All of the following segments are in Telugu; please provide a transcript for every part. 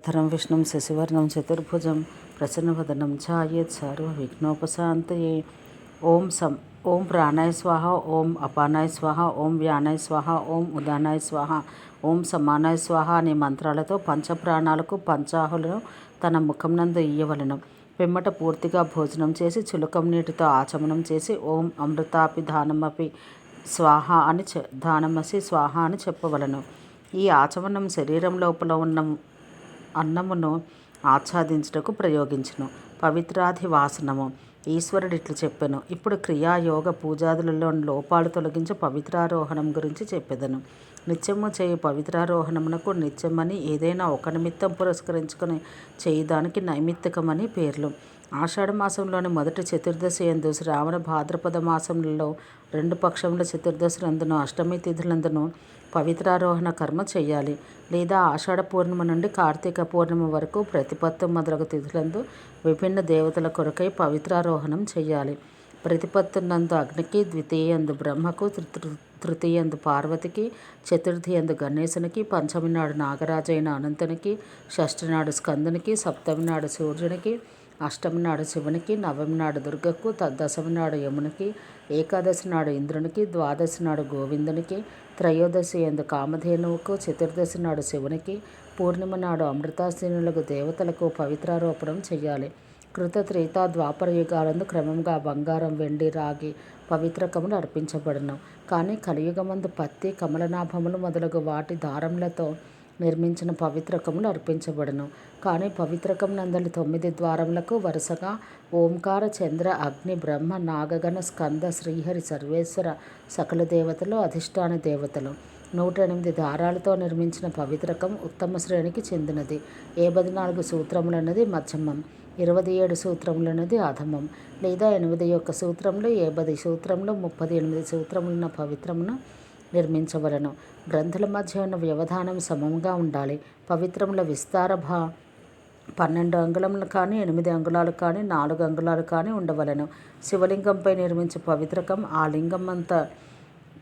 అధరం విష్ణుం శశివర్ణం చతుర్భుజం ప్రసన్నవదనం ఛాయేత్ సర్వ విఘ్నోపశాంతయే ఓం సం ఓం ప్రాణాయ స్వాహ ఓం అపానాయ స్వాహ ఓం వ్యానాయ స్వాహ ఓం ఉదానాయ స్వాహ ఓం సమానాయ స్వాహ అనే మంత్రాలతో పంచప్రాణాలకు పంచాహులను తన ముఖం నందు ఇయ్యవలను. పిమ్మట పూర్తిగా భోజనం చేసి చులకం నీటితో ఆచమనం చేసి ఓం అమృతాపి దానమపి స్వాహ అని చె దానమసి స్వాహ అని చెప్పవలను. ఈ ఆచమనం శరీరం లోపల ఉన్న అన్నమును ఆచ్ఛాదించుటకు ప్రయోగించును. పవిత్రాధి వాసనము. ఈశ్వరుడు ఇట్లు చెప్పెను. ఇప్పుడు క్రియాయోగ పూజాదులలో లోపాలు తొలగించి పవిత్రారోహణం గురించి చెప్పెదను. నిత్యము చేయు పవిత్రారోహణమునకు నిత్యమని ఏదైనా ఒక నిమిత్తం పురస్కరించుకుని చేయడానికి నైమిత్తికమని పేర్లు. ఆషాఢ మాసంలోని మొదటి చతుర్దశి ఎందు శ్రావణ భాద్రపద మాసంలో రెండు పక్షముల చతుర్దశులందును అష్టమి తిథులందును పవిత్రారోహణ కర్మ చేయాలి. లేదా ఆషాఢ పూర్ణిమ నుండి కార్తీక పూర్ణిమ వరకు ప్రతిపత్తు మొదలగు తిథులందు విభిన్న దేవతల కొరకై పవిత్రారోహణం చేయాలి. ప్రతిపత్తునందు అగ్నికి ద్వితీయందు బ్రహ్మకు తృతీయందు పార్వతికి చతుర్థి ఎందు గణేశునికి పంచమి నాడు నాగరాజైన అనంతునికి షష్ఠి నాడు స్కందునికి సప్తమి నాడు సూర్యునికి అష్టమి నాడు శివునికి నవమి నాడు దుర్గకు దశమి నాడు యమునికి ఏకాదశి నాడు ఇంద్రునికి ద్వాదశి నాడు గోవిందునికి త్రయోదశి ఎందు కామధేనువుకు చతుర్దశి నాడు శివునికి పూర్ణిమ నాడు అమృతాసీనులకు దేవతలకు పవిత్రారోపణం చేయాలి కృత త్రేత ద్వాపర యుగాలందు క్రమంగా బంగారం వెండి రాగి పవిత్రకములు అర్పించబడును. కానీ కలియుగమందు పత్తి కమలనాభములు మొదలగు వాటి దారములతో నిర్మించిన పవిత్రకములు అర్పించబడును. కానీ పవిత్రకం నందలి తొమ్మిది ద్వారములకు వరుసగా ఓంకార చంద్ర అగ్ని బ్రహ్మ నాగగణ స్కంద శ్రీహరి సర్వేశ్వర సకల దేవతలు అధిష్టాన దేవతలు. నూట ఎనిమిది దారాలతో నిర్మించిన పవిత్రకం ఉత్తమ శ్రేణికి చెందినది. ఏబది పద్నాలుగు సూత్రములన్నది మధ్యమం ఇరవై ఏడు సూత్రములన్నది అధమం లేదా ఎనిమిది యొక్క సూత్రంలో ఏ పది సూత్రములు ముప్పది ఎనిమిది సూత్రములున్న పవిత్రమును నిర్మించవలను. గ్రంథుల మధ్య ఉన్న వ్యవధానం సమంగా ఉండాలి. పవిత్రముల విస్తార భా పన్నెండు అంగుళములు కానీ ఎనిమిది అంగుళాలు కానీ నాలుగు అంగుళాలు కానీ ఉండవలను. శివలింగంపై నిర్మించే పవిత్రకం ఆ లింగం అంత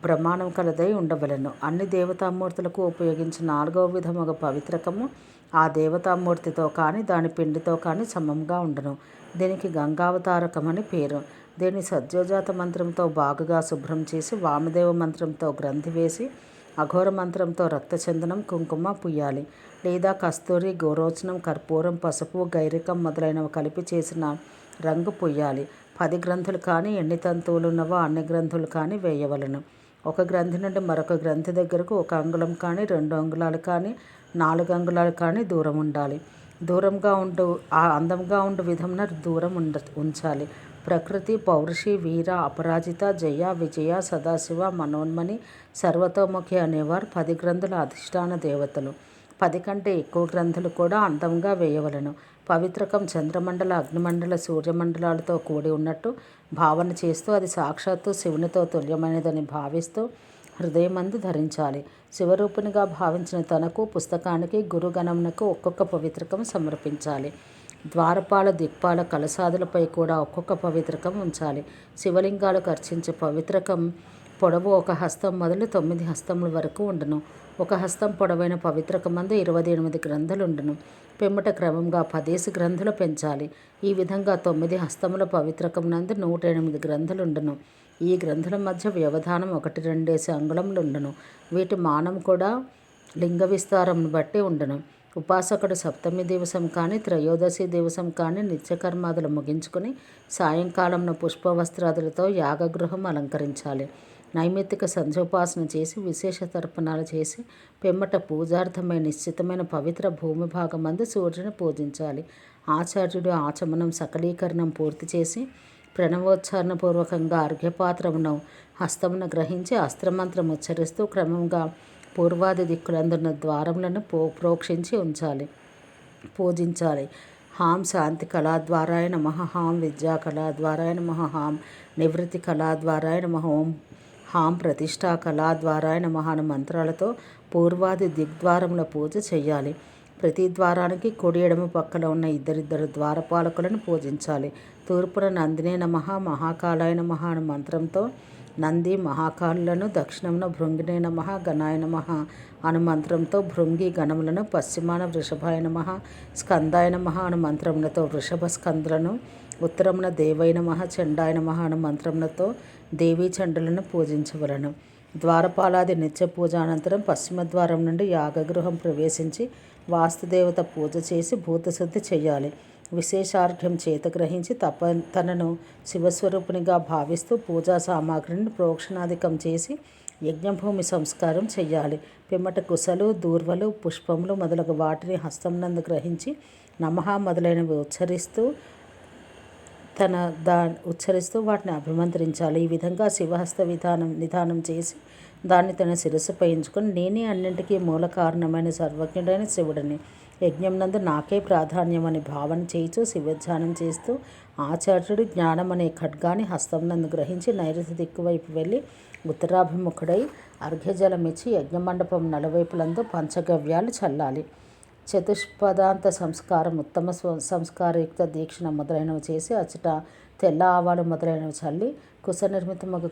ప్రమాణం కలదై ఉండవలను. అన్ని దేవతామూర్తులకు ఉపయోగించిన నాలుగవ విధముగా పవిత్రకము ఆ దేవతామూర్తితో కానీ దాని పిండితో కానీ సమంగా ఉండను. దీనికి గంగావతారకం అని పేరు. దీన్ని సద్యోజాత మంత్రంతో బాగుగా శుభ్రం చేసి వామదేవ మంత్రంతో గ్రంథి వేసి అఘోర మంత్రంతో రక్తచందనం కుంకుమ పుయ్యాలి లేదా కస్తూరి గోరోచనం కర్పూరం పసుపు గైరికం మొదలైనవి కలిపి చేసిన రంగు పుయ్యాలి పది గ్రంథులు కానీ ఎన్ని తంతువులు ఉన్నవో అన్ని గ్రంథులు కానీ వేయవలను. ఒక గ్రంథి నుండి మరొక గ్రంథి దగ్గరకు ఒక అంగుళం కానీ రెండు అంగుళాలు కానీ నాలుగు అంగుళాలు కానీ దూరం ఉండాలి. దూరంగా ఉండు ఆ అందంగా ఉండు విధమున దూరం ఉండ ఉంచాలి. ప్రకృతి పౌరుషి వీర అపరాజిత జయ విజయ సదాశివ మనోన్మణి సర్వతోముఖి అనేవారు పది గ్రంథుల అధిష్టాన దేవతలు. పది కంటే ఎక్కువ గ్రంథులు కూడా అందంగా వేయవలను. పవిత్రకం చంద్రమండల అగ్నిమండల సూర్యమండలాలతో కూడి ఉన్నట్టు భావన చేస్తూ అది సాక్షాత్తు శివునితో తుల్యమైనదని భావిస్తూ హృదయమందు ధరించాలి. శివరూపునిగా భావించిన తనకు పుస్తకానికి గురుగణమునకు ఒక్కొక్క పవిత్రకం సమర్పించాలి. ద్వారపాల దిక్పాల కలసాదులపై కూడా ఒక్కొక్క పవిత్రకం ఉంచాలి. శివలింగాలకు అర్చించే పవిత్రకం పొడవు ఒక హస్తం మొదలు తొమ్మిది హస్తముల వరకు ఉండను. ఒక హస్తం పొడవైన పవిత్రకమందు ఇరవై ఎనిమిది గ్రంథులు ఉండను పిమ్మట క్రమంగా పదేసి గ్రంథులు పెంచాలి. ఈ విధంగా తొమ్మిది హస్తముల పవిత్రకం నందు నూట ఎనిమిది గ్రంథులు ఉండను ఈ గ్రంథుల మధ్య వ్యవధానం ఒకటి రెండేసి అంగుళములు ఉండను వీటి మానం కూడా లింగ విస్తారంను బట్టి ఉండను. ఉపాసకుడు సప్తమి దివసం కానీ త్రయోదశి దివసం కానీ నిత్యకర్మాదులు ముగించుకొని సాయంకాలంలో పుష్పవస్త్రాదులతో యాగగృహం అలంకరించాలి. నైమిత్తిక సంధ్యోపాసన చేసి విశేష తర్పణాలు చేసి పిమ్మట పూజార్థమై నిశ్చితమైన పవిత్ర భూమి భాగమందు సూర్యుని పూజించాలి. ఆచార్యుడు ఆచమనం సకలీకరణం పూర్తి చేసి ప్రణవోచ్చారణ పూర్వకంగా అర్ఘ్యపాత్రమును హస్తమును గ్రహించి అస్త్రమంత్రం ఉచ్చరిస్తూ క్రమంగా పూర్వాది దిక్కులందున్న ద్వారములను పో ప్రోక్షించి ఉంచాలి పూజించాలి. హాం శాంతి కళాద్వారాయ నమ. హాం విద్యా కళాద్వారాయ నమ. హాం నివృత్తి కళాద్వారాయ నమ. ఓం హాం ప్రతిష్టా కళాద్వారాయ నమ అనే మంత్రాలతో పూర్వాది దిగ్ద్వారముల పూజ చేయాలి ప్రతి ద్వారానికి కుడి ఎడమ పక్కన ఉన్న ఇద్దరిద్దరు ద్వారపాలకులను పూజించాలి. తూర్పున నందినే నమ మహాకాళాయన నమ అనే మంత్రంతో నంది మహాకాళులను దక్షిణమున భృంగినే నమ గణాయ నమ అను మంత్రంతో భృంగి గణములను పశ్చిమాన వృషభాయ నమ స్కందాయ నమ అను మంత్రములతో వృషభ స్కందులను ఉత్తరమున దేవై నమ చండాయ నమ అను మంత్రములతో దేవీ చండులను పూజించవలను. ద్వారపాలాది నిత్య పూజ అనంతరం పశ్చిమ ద్వారం నుండి యాగగృహం ప్రవేశించి వాస్తుదేవత పూజ చేసి భూతశుద్ధి చేయాలి. విశేషార్ఘ్యం చేత గ్రహించి తప తనను శివస్వరూపునిగా భావిస్తూ పూజా సామాగ్రిని ప్రోక్షణాధికం చేసి యజ్ఞభూమి సంస్కారం చేయాలి పిమ్మట కుసలు దూర్వలు పుష్పములు మొదలగు వాటిని హస్తంనందు గ్రహించి నమహ మొదలైనవి ఉచ్చరిస్తూ తన దా ఉచ్చరిస్తూ వాటిని అభిమంత్రించాలి. ఈ విధంగా శివహస్త విధానం నిధానం చేసి దాన్ని తన శిరస్సు పయించుకొని నేనే అన్నింటికీ మూల కారణమైన సర్వజ్ఞుడైన శివుడిని యజ్ఞం నందు నాకే ప్రాధాన్యం అని భావన చేయిచూ శివధ్యానం చేస్తూ ఆచార్యుడు జ్ఞానం అనే ఖడ్గాని హస్తం నందు గ్రహించి నైరుతి దిక్కు వైపు వెళ్ళి ఉత్తరాభిముఖుడై అర్ఘ్యజలమిచ్చి యజ్ఞమండపం నలువైపులందు పంచగవ్యాలు చల్లాలి. చతుష్పదాంత సంస్కారం ఉత్తమ సంస్కారయుక్త దీక్షణ మొదలైనవి చేసి అచ్చట తెల్ల ఆవాలు మొదలైనవి చల్లి కుశ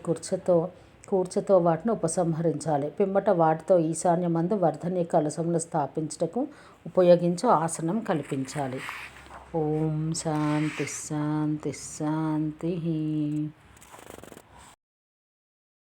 కుర్చతో కూర్చతో వాటిని ఉపసంహరించాలి. పిమ్మట వాటితో ఈశాన్యమందు వర్ధని కలశములు స్థాపించుటకు ఉపయోగించు ఆసనం కల్పించాలి. ఓం శాంతి శాంతి శాంతి.